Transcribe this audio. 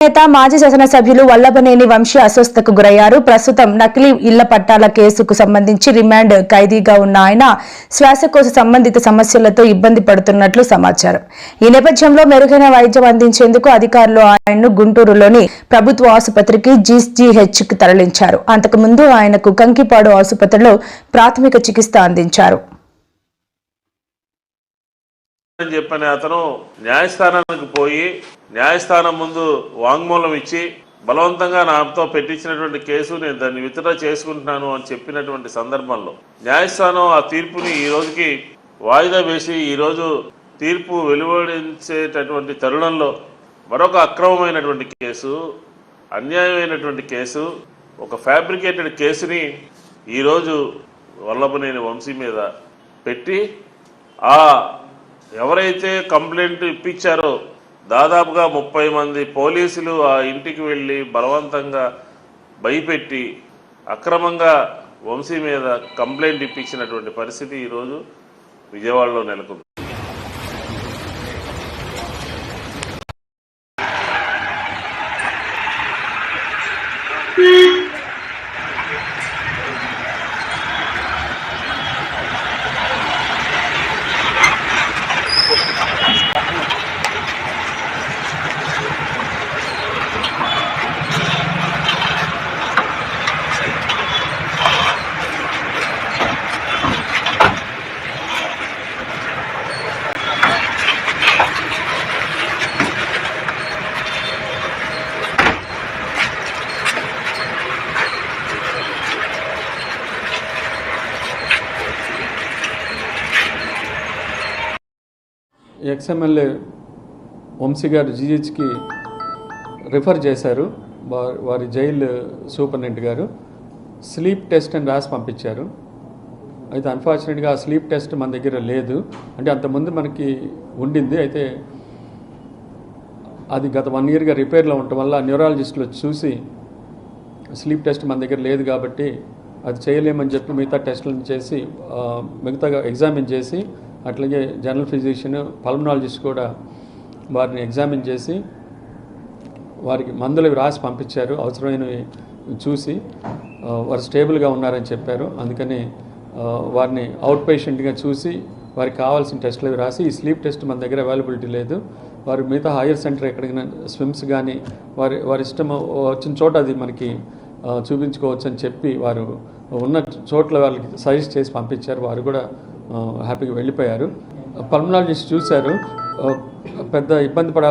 నేత మాజీ శాసనసభ్యులు వల్లభనేని వంశీ అస్వస్థకు గురయ్యారు. ప్రస్తుతం నకిలీ ఇళ్ళ పట్టాల కేసుకు సంబంధించి రిమాండ్ ఖైదీగా ఉన్న ఆయన శ్వాసకోశ సంబంధిత సమస్యలతో ఇబ్బంది పడుతున్నట్లు సమాచారం. ఈ నేపథ్యంలో మెరుగైన వైద్యం అందించేందుకు అధికారులు ఆయన్ను గుంటూరులోని ప్రభుత్వ ఆసుపత్రికి జీజీహెచ్ తరలించారు. అంతకుముందు ఆయనకు కంకిపాడు ఆసుపత్రిలో ప్రాథమిక చికిత్స అందించారు. అని చెప్పని అతను న్యాయస్థానానికి పోయి న్యాయస్థానం ముందు వాంగ్మూలం ఇచ్చి బలవంతంగా నాతో పెట్టించినటువంటి కేసు నేను దాన్ని విత్డ్రా చేసుకుంటున్నాను అని చెప్పినటువంటి సందర్భంలో న్యాయస్థానం ఆ తీర్పుని ఈ రోజుకి వాయిదా వేసి ఈరోజు తీర్పు వెలువడించేటటువంటి తరుణంలో మరొక అక్రమమైనటువంటి కేసు అన్యాయమైనటువంటి కేసు ఒక ఫ్యాబ్రికేటెడ్ కేసుని ఈరోజు వల్లభనేని వంశీ మీద పెట్టి ఆ ఎవరైతే కంప్లైంట్ ఇప్పించారో దాదాపుగా ముప్పై మంది పోలీసులు ఆ ఇంటికి వెళ్ళి బలవంతంగా భయపెట్టి అక్రమంగా వంశీ మీద కంప్లైంట్ ఇప్పించినటువంటి పరిస్థితి ఈరోజు విజయవాడలో నెలకొంది. ఎక్స్ఎమ్ఎల్ఏ వంశీ గారు జీహెచ్కి రిఫర్ చేశారు. వారి జైలు సూపరింటెండెంట్ గారు. స్లీప్ టెస్ట్ అని రాసి పంపించారు. అయితే అన్ఫార్చునేట్గా ఆ స్లీప్ టెస్ట్ మన దగ్గర లేదు. అంటే అంతకుముందు మనకి ఉండింది. అయితే అది గత వన్ ఇయర్గా రిపేర్లో ఉండటం వల్ల న్యూరాలజిస్టులు చూసి స్లీప్ టెస్ట్ మన దగ్గర లేదు కాబట్టి అది చేయలేమని చెప్పి మిగతా టెస్టులను చేసి మిగతా మిగతాగా ఎగ్జామిన్ చేసి అట్లాగే జనరల్ ఫిజిషియన్ పల్మనాలజిస్ట్ కూడా వారిని ఎగ్జామిన్ చేసి వారికి మందులు రాసి పంపించారు అవసరమైనవి చూసి వారు స్టేబుల్గా ఉన్నారని చెప్పారు. అందుకని వారిని అవుట్ పేషెంట్గా చూసి వారికి కావాల్సిన టెస్టులు అవి రాసి ఈ స్లీప్ టెస్ట్ మన దగ్గర అవైలబిలిటీ లేదు. వారు మిగతా హైయర్ సెంటర్ ఎక్కడికైనా స్విమ్స్ కానీ వారి వారి ఇష్టం వచ్చిన చోట అది మనకి చూపించుకోవచ్చు అని చెప్పి వారు ఉన్న చోట్ల వాళ్ళకి సజెస్ట్ చేసి పంపించారు. వారు కూడా హ్యాపీగా వెళ్ళిపోయారు. పల్మనాలజిస్ట్ చూశారు. పెద్ద ఇబ్బంది పడాల్సి